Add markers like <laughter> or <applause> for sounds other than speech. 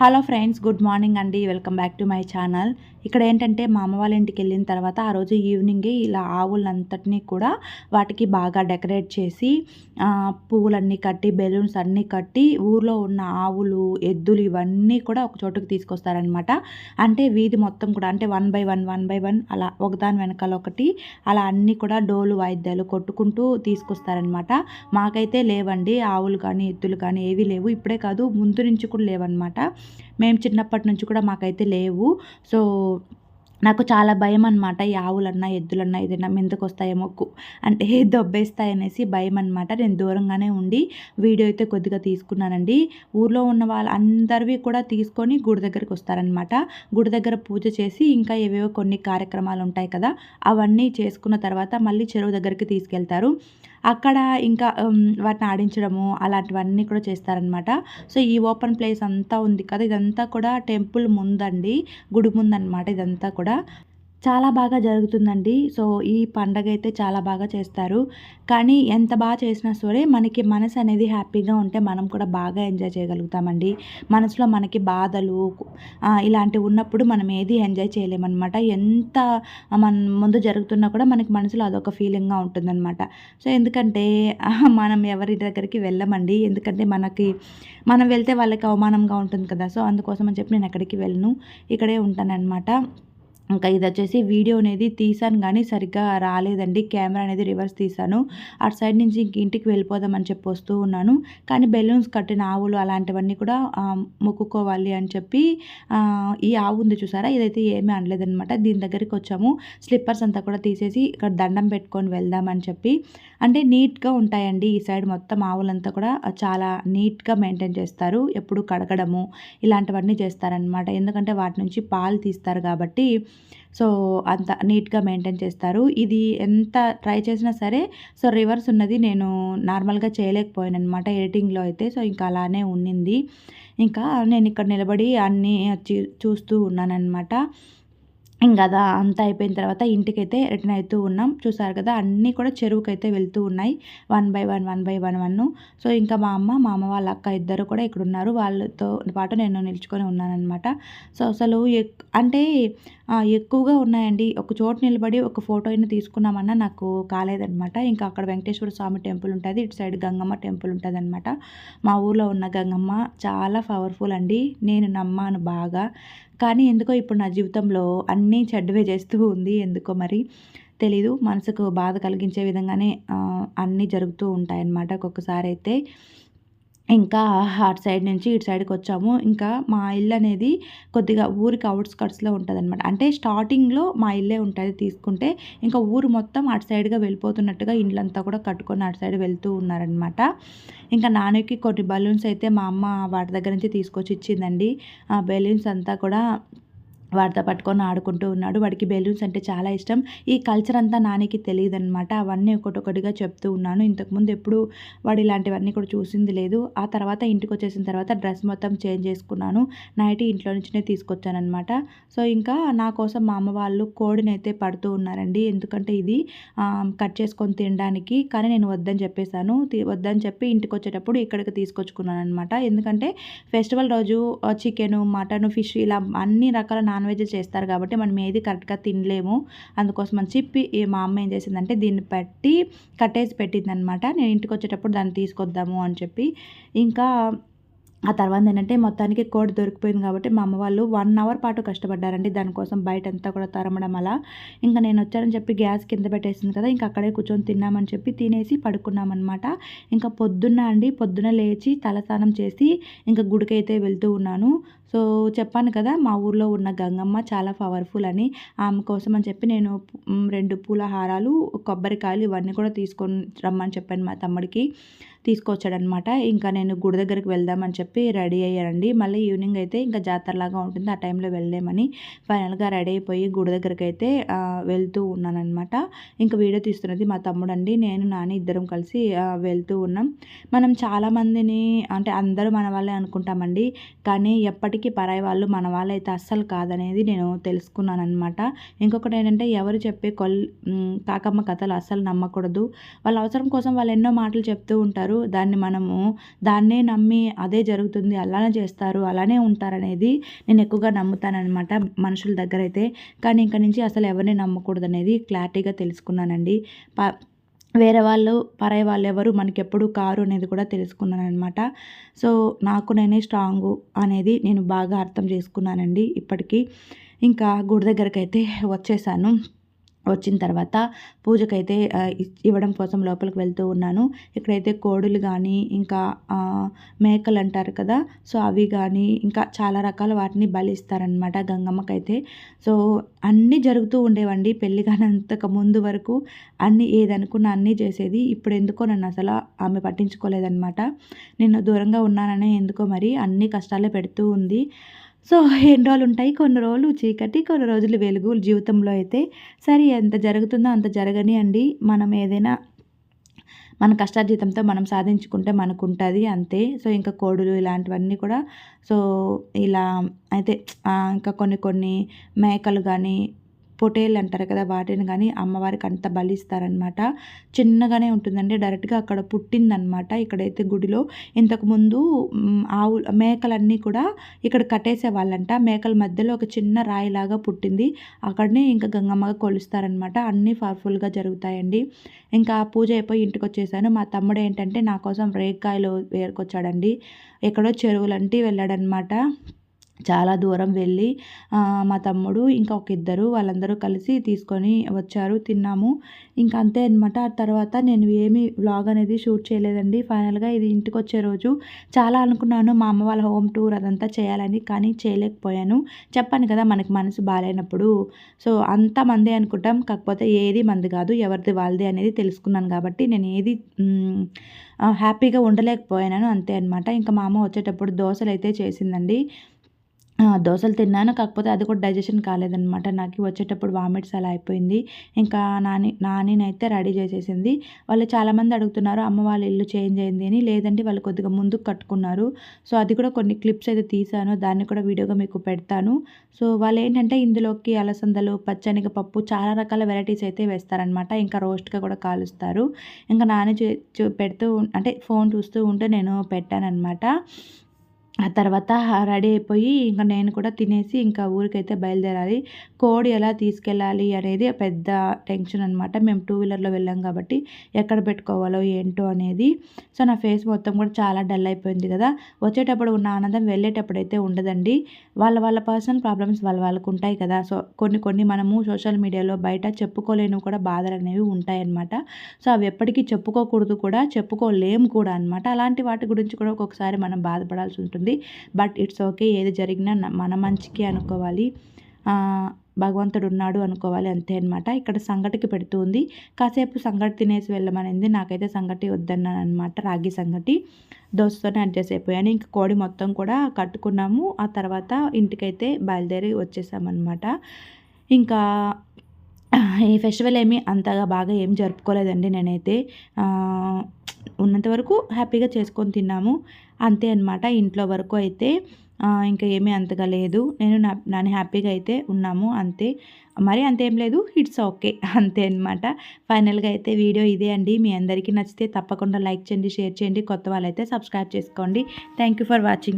Hello friends good morning అండి. Welcome back to my channel ఇక్కడ ఏంటంటే మా అమ్మ వాళ్ళ ఇంటికి వెళ్ళిన తర్వాత ఆ రోజు ఈవినింగే ఇలా ఆవులంతటినీ కూడా వాటికి బాగా డెకరేట్ చేసి పువ్వులన్నీ కట్టి బెలూన్స్ అన్నీ కట్టి ఊర్లో ఉన్న ఆవులు ఎద్దులు ఇవన్నీ కూడా ఒక చోటుకి తీసుకొస్తారనమాట అంటే వీధి మొత్తం కూడా అంటే one by one one by one అలా ఒకదాని వెనకాల ఒకటి అలా అన్నీ కూడా డోలు వాయిద్యాలు కొట్టుకుంటూ తీసుకొస్తారనమాట మాకైతే లేవండి ఆవులు కానీ ఎద్దులు కానీ ఏవి లేవు. ఇప్పుడే కాదు ముందు నుంచి కూడా లేవన్నమాట. మేము చిన్నప్పటి నుంచి కూడా మాకైతే లేవు. సో నాకు చాలా భయం అనమాట ఈ ఆవులన్నా ఎద్దులన్నా ఏదైనా మీదకి వస్తాయేమో అంటే <laughs> దొబ్బేస్తాయనేసి భయం అనమాట నేను దూరంగానే ఉండి వీడియో అయితే కొద్దిగా తీసుకున్నానండి. ఊర్లో ఉన్న వాళ్ళు అందరివి కూడా తీసుకొని గుడి దగ్గరికి వస్తారనమాట గుడి దగ్గర పూజ చేసి ఇంకా ఏవేవో కొన్ని కార్యక్రమాలు ఉంటాయి కదా అవన్నీ చేసుకున్న తర్వాత మళ్ళీ చెరువు దగ్గరికి తీసుకెళ్తారు. అక్కడ ఇంకా వాటిని ఆడించడము అలాంటివన్నీ కూడా చేస్తారనమాట. సో ఈ ఓపెన్ ప్లేస్ అంతా ఉంది కదా ఇదంతా కూడా టెంపుల్ ముందండి గుడి ముందనమాట ఇదంతా కూడా. చాలా బాగా జరుగుతుందండి. సో ఈ పండగ అయితే చాలా బాగా చేస్తారు. కానీ ఎంత బాగా చేసినా సరే మనకి మనసు అనేది హ్యాపీగా ఉంటే మనం కూడా బాగా ఎంజాయ్ చేయగలుగుతామండి. మనసులో మనకి బాధలు ఇలాంటివి ఉన్నప్పుడు మనం ఏది ఎంజాయ్ చేయలేమన్నమాట. ఎంత మన ముందు జరుగుతున్నా కూడా మనకి మనసులో అదొక ఫీలింగ్గా ఉంటుందన్నమాట. సో ఎందుకంటే <laughs> మనం ఎవరి దగ్గరికి వెళ్ళమండి. ఎందుకంటే మనకి మనం వెళ్తే వాళ్ళకి అవమానంగా ఉంటుంది కదా. సో అందుకోసం అని చెప్పి నేను ఎక్కడికి వెళ్ళను. ఇక్కడే ఉంటానన్నమాట. ఇంకా ఇది వచ్చేసి వీడియో అనేది తీసాను కానీ సరిగ్గా రాలేదండి. కెమెరా అనేది రివర్స్ తీసాను. అటు సైడ్ నుంచి ఇంక ఇంటికి వెళ్ళిపోదామని చెప్పి వస్తూ ఉన్నాను. కానీ బెలూన్స్ కట్టిన ఆవులు అలాంటివన్నీ కూడా మొక్కుకోవాలి అని చెప్పి ఈ ఆవు ఉంది చూసారా? ఇదైతే ఏమీ అనలేదనమాట దీని దగ్గరికి వచ్చాము. స్లిప్పర్స్ అంతా కూడా తీసేసి ఇక్కడ దండం పెట్టుకొని వెళ్దామని చెప్పి. అంటే నీట్గా ఉంటాయండి ఈ సైడ్ మొత్తం ఆవులంతా కూడా. చాలా నీట్గా మెయింటైన్ చేస్తారు. ఎప్పుడు కడగడము ఇలాంటివన్నీ చేస్తారనమాట ఎందుకంటే వాటి నుంచి పాలు తీస్తారు కాబట్టి సో అంత నీట్గా మెయింటైన్ చేస్తారు. ఇది ఎంత ట్రై చేసినా సరే సో రివర్స్ ఉన్నది నేను నార్మల్గా చేయలేకపోయాను అనమాట ఎడిటింగ్లో అయితే. సో ఇంకా అలానే ఉన్నింది. ఇంకా నేను ఇక్కడ నిలబడి అన్నీ చూస్తూ ఉన్నానన్నమాట. ఇంకా అదా అంతా అయిపోయిన తర్వాత ఇంటికైతే రిటర్న్ అవుతూ ఉన్నాం. చూసారు కదా అన్నీ కూడా చెరువుకైతే వెళ్తూ ఉన్నాయి. One by one one by one one so ఇంకా మా అమ్మ మా అమ్మ వాళ్ళ అక్క ఇద్దరు కూడా ఇక్కడ ఉన్నారు వాళ్ళతో పాటు నేను నిల్చుకొని ఉన్నానమాట సో అసలు అంటే ఎక్కువగా ఉన్నాయండి. ఒక చోట నిలబడి ఒక ఫోటో అయినా తీసుకున్నామన్నా నాకు కాలేదనమాట ఇంకా అక్కడ వెంకటేశ్వర స్వామి టెంపుల్ ఉంటుంది. ఇటు సైడ్ గంగమ్మ టెంపుల్ ఉంటుంది అనమాట మా ఊర్లో ఉన్న గంగమ్మ చాలా పవర్ఫుల్ అండి. నేను నమ్మాను బాగా. కానీ ఎందుకో ఇప్పుడు నా జీవితంలో అన్నీ చెడ్డవే చేస్తూ ఉంది. ఎందుకో మరి తెలీదు. మనసుకు బాధ కలిగించే విధంగానే అన్నీ జరుగుతూ ఉంటాయన్నమాట. ఒక్కొక్కసారి అయితే ఇంకా అటు సైడ్ నుంచి ఇటు సైడ్కి వచ్చాము. ఇంకా మా ఇల్లు అనేది కొద్దిగా ఊరికి అవుట్స్కట్స్లో ఉంటుంది అనమాట అంటే స్టార్టింగ్లో మా ఇల్లే ఉంటుంది తీసుకుంటే ఇంకా ఊరు మొత్తం అటు సైడ్గా వెళ్ళిపోతున్నట్టుగా ఇండ్లంతా కూడా కట్టుకొని అటు సైడ్ వెళ్తూ ఉన్నారనమాట ఇంకా నాన్నకి కొన్ని బలూన్స్ అయితే మా అమ్మ వాటి దగ్గర నుంచి తీసుకొచ్చి ఇచ్చిందండి. ఆ బెలూన్స్ అంతా కూడా వాడితో పట్టుకొని ఆడుకుంటూ ఉన్నాడు. వాడికి బెలూన్స్ అంటే చాలా ఇష్టం. ఈ కల్చర్ అంతా నానికి తెలియదు అనమాట అవన్నీ ఒకటొకటిగా చెప్తూ ఉన్నాను. ఇంతకుముందు ఎప్పుడు వాడు ఇలాంటివన్నీ కూడా చూసింది లేదు. ఆ తర్వాత ఇంటికి వచ్చేసిన తర్వాత డ్రెస్ మొత్తం చేంజ్ చేసుకున్నాను. నైట్ ఇంట్లో నుంచినే తీసుకొచ్చానమాట సో ఇంకా నా కోసం మా అమ్మ వాళ్ళు కోడిని అయితే పడుతూ ఉన్నారండి. ఎందుకంటే ఇది కట్ చేసుకొని తినడానికి. కానీ నేను వద్దని చెప్పేశాను. వద్దని చెప్పి ఇంటికి వచ్చేటప్పుడు ఇక్కడికి తీసుకొచ్చుకున్నాను అనమాట ఎందుకంటే ఫెస్టివల్ రోజు చికెను మటను ఫిష్ ఇలా అన్ని రకాల నాన్ వెజ్ చేస్తారు కాబట్టి మనం ఏది కరెక్ట్గా తినలేము. అందుకోసం అని చెప్పి మా అమ్మ ఏం చేసిందంటే దీన్ని పెట్టి కట్టేసి పెట్టింది అనమాట నేను ఇంటికి వచ్చేటప్పుడు దాన్ని తీసుకొద్దాము అని చెప్పి. ఇంకా ఆ తర్వాత ఏంటంటే మొత్తానికి కోడి దొరికిపోయింది కాబట్టి మా అమ్మ వాళ్ళు వన్ అవర్ పాటు కష్టపడ్డారండి. దానికోసం బయట అంతా కూడా తరమడం అలా. ఇంకా నేను వచ్చానని చెప్పి గ్యాస్ కింద పెట్టేసింది కదా ఇంకా అక్కడే కూర్చొని తిన్నామని చెప్పి తినేసి పడుకున్నామన్నమాట. ఇంకా పొద్దున్న అండి పొద్దున లేచి తలస్నానం చేసి ఇంకా గుడికైతే వెళ్తూ ఉన్నాను. సో చెప్పాను కదా మా ఊర్లో ఉన్న గంగమ్మ చాలా పవర్ఫుల్ అని. ఆమె కోసం అని చెప్పి నేను రెండు పూల హారాలు కొబ్బరికాయలు ఇవన్నీ కూడా తీసుకొని రమ్మని చెప్పాను మా తమ్ముడికి తీసుకొచ్చాడనమాట. ఇంకా నేను గుడి దగ్గరికి వెళ్దామని చెప్పి రెడీ అయ్యానండి. మళ్ళీ ఈవినింగ్ అయితే ఇంకా జాతరలాగా ఉంటుంది ఆ టైంలో వెళ్దామని ఫైనల్గా రెడీ అయిపోయి గుడి దగ్గరికి అయితే వెళ్తూ ఉన్నానమాట ఇంకా వీడియో తీస్తున్నది మా తమ్ముడు అండి నేను నాని ఇద్దరం కలిసి వెళ్తూ ఉన్నాం. మనం చాలామందిని అంటే అందరూ మన వాళ్ళే అనుకుంటామండి. కానీ ఎప్పటికీ పరాయి వాళ్ళు మన వాళ్ళైతే అస్సలు కాదనేది నేను తెలుసుకున్నాను అనమాట ఇంకొకటి ఏంటంటే ఎవరు చెప్పే కొల్ కాకమ్మ కథలు అస్సలు నమ్మకూడదు. వాళ్ళ అవసరం కోసం వాళ్ళు ఎన్నో మాటలు చెప్తూ ఉంటారు. దాన్ని మనము దాన్నే నమ్మి అదే జరుగుతుంది అలానే చేస్తారు అలానే ఉంటారనేది నేను ఎక్కువగా నమ్ముతానమాట మనుషుల దగ్గర అయితే కానీ ఇంక నుంచి అసలు ఎవరిని నమ్మకూడదు అనేది క్లారిటీగా తెలుసుకున్నానండి. ప వేరే వాళ్ళు పరాయి వాళ్ళు ఎవరు మనకెప్పుడు కారు అనేది కూడా తెలుసుకున్నాను అనమాట సో నాకు నేనే స్ట్రాంగు అనేది నేను బాగా అర్థం చేసుకున్నానండి ఇప్పటికీ. ఇంకా గుడి దగ్గరికి అయితే వచ్చేసాను. వచ్చిన తర్వాత పూజకైతే ఇవ్వడం కోసం లోపలికి వెళ్తూ ఉన్నాను. ఇక్కడైతే కోడులు కానీ ఇంకా మేకలు అంటారు కదా సో అవి కానీ ఇంకా చాలా రకాల వాటిని బలిస్తారనమాట గంగమ్మకైతే. సో అన్నీ జరుగుతూ ఉండేవండి పెళ్ళి కానంతకు ముందు వరకు. అన్నీ ఏదనుకున్నా అన్నీ చేసేది. ఇప్పుడు ఎందుకో నన్ను అసలు ఆమె పట్టించుకోలేదనమాట నేను దూరంగా ఉన్నాననే ఎందుకో మరి అన్ని కష్టాలే పెడుతూ ఉంది. సో ఎన్ని రోజులు ఉంటాయి కొన్ని రోజులు చీకటి కొన్ని రోజులు వెలుగు జీవితంలో అయితే సరే ఎంత జరుగుతుందో అంత జరగని అండి. మనం ఏదైనా మన కష్టార్జితంతో మనం సాధించుకుంటే మనకు ఉంటుంది అంతే. సో ఇంకా కోడులు ఇలాంటివన్నీ కూడా సో ఇలా అయితే ఇంకా కొన్ని కొన్ని మేకలు కానీ పొటేళ్ళు అంటారు కదా వాటిని కానీ అమ్మవారికి అంత బలిస్తారనమాట. చిన్నగానే ఉంటుందండి. డైరెక్ట్గా అక్కడ పుట్టిందనమాట ఇక్కడైతే గుడిలో. ఇంతకుముందు ఆవు మేకలన్నీ కూడా ఇక్కడ కట్టేసే వాళ్ళంట మేకల మధ్యలో ఒక చిన్న రాయిలాగా పుట్టింది. అక్కడనే ఇంకా గంగమ్మగా కొలుస్తారనమాట. అన్నీ పవర్ఫుల్గా జరుగుతాయండి. ఇంకా పూజ అయిపోయి ఇంటికి వచ్చేసాను మా తమ్ముడు ఏంటంటే నా కోసం రేగ్గాయలు వేరుకొచ్చాడండి. ఎక్కడో చెరువులంటి వెళ్ళాడనమాట. చాలా దూరం వెళ్ళి మా తమ్ముడు ఇంకా ఒక ఇద్దరు వాళ్ళందరూ కలిసి తీసుకొని వచ్చారు తిన్నాము. ఇంకా అంతే అనమాట ఆ తర్వాత నేను ఏమి వ్లాగ్ అనేది షూట్ చేయలేదండి. ఫైనల్గా ఇది ఇంటికి వచ్చే రోజు. చాలా అనుకున్నాను మా అమ్మ వాళ్ళ హోమ్ టూర్ అదంతా చేయాలని కానీ చేయలేకపోయాను. చెప్పాను కదా మనకి మనసు బాగాలేనప్పుడు సో అంత మందే అనుకుంటాం కాకపోతే ఏది మంది కాదు ఎవరిది వాళ్ళది అనేది తెలుసుకున్నాను కాబట్టి నేను ఏది హ్యాపీగా ఉండలేకపోయాను అంతే అనమాట ఇంకా మా అమ్మ వచ్చేటప్పుడు దోశలు అయితే చేసిందండి. దోశలు తిన్నాను. కాకపోతే అది కూడా డైజెషన్ కాలేదనమాట నాకు వచ్చేటప్పుడు వామిట్స్ అలా అయిపోయింది. ఇంకా నాని నానినైతే రెడీ చేసేసింది. వాళ్ళు చాలామంది అడుగుతున్నారు అమ్మ వాళ్ళ ఇల్లు చేంజ్ అయింది అని. లేదంటే వాళ్ళు కొద్దిగా ముందుకు కట్టుకున్నారు. సో అది కూడా కొన్ని క్లిప్స్ అయితే తీసాను దాన్ని కూడా వీడియోగా మీకు పెడతాను. సో వాళ్ళు ఏంటంటే ఇందులోకి అలసందలు పచ్చనిగ పప్పు చాలా రకాల వెరైటీస్ అయితే వేస్తారనమాట ఇంకా రోస్ట్గా కూడా కాలుస్తారు. ఇంకా నాని పెడుతూ అంటే ఫోన్ చూస్తూ ఉంటే నేను పెట్టానమాట ఆ తర్వాత రెడీ అయిపోయి ఇంకా నేను కూడా తినేసి ఇంకా ఊరికైతే బయలుదేరాలి. కోడి ఎలా తీసుకెళ్ళాలి అనేది పెద్ద టెన్షన్ అనమాట మేము టూ వీలర్లో వెళ్ళాం కాబట్టి ఎక్కడ పెట్టుకోవాలో ఏంటో అనేది. సో నా ఫేస్ మొత్తం కూడా చాలా డల్ అయిపోయింది కదా. వచ్చేటప్పుడు ఉన్న ఆనందం వెళ్ళేటప్పుడు అయితే ఉండదండి. వాళ్ళ వాళ్ళ పర్సనల్ ప్రాబ్లమ్స్ వాళ్ళ వాళ్ళకు ఉంటాయి కదా. సో కొన్ని కొన్ని మనము సోషల్ మీడియాలో బయట చెప్పుకోలేను కూడా బాధలు అనేవి ఉంటాయన్నమాట సో అవి ఎప్పటికీ చెప్పుకోకూడదు కూడా చెప్పుకోలేము కూడా అనమాట అలాంటి వాటి గురించి కూడా ఒక్కొక్కసారి మనం బాధపడాల్సి ఉంటుంది. ఉంటుంది. బట్ ఇట్స్ ఓకే ఏది జరిగినా మన మంచికి అనుకోవాలి. భగవంతుడు ఉన్నాడు అనుకోవాలి అంతే అనమాట ఇక్కడ సంగటికి పెడుతుంది కాసేపు సంగటి తినేసి వెళ్ళమనింది. నాకైతే సంగటి వద్దన్నాను అనమాట రాగి సంగటి. దోశతోనే అడ్జస్ట్ అయిపోయాను. ఇంకా కోడి మొత్తం కూడా కట్టుకున్నాము. ఆ తర్వాత ఇంటికైతే బయలుదేరి వచ్చేసామన్నమాట. ఇంకా ఈ ఫెస్టివల్ ఏమీ అంతగా బాగా ఏం జరుపుకోలేదండి నేనైతే. ఉన్నంతవరకు హ్యాపీగా చేసుకొని తిన్నాము. అంతే అనమాట ఇంట్లో వరకు అయితే ఇంకా ఏమీ అంతగా లేదు. నేను నా నాని హ్యాపీగా అయితే ఉన్నాము. అంతే. మరి అంతేం లేదు. It's okay. <laughs> అంతే అనమాట ఫైనల్గా అయితే వీడియో ఇదే అండి. మీ అందరికీ నచ్చితే తప్పకుండా లైక్ చేయండి షేర్ చేయండి. కొత్త వాళ్ళైతే సబ్స్క్రైబ్ చేసుకోండి. Thank you for watching.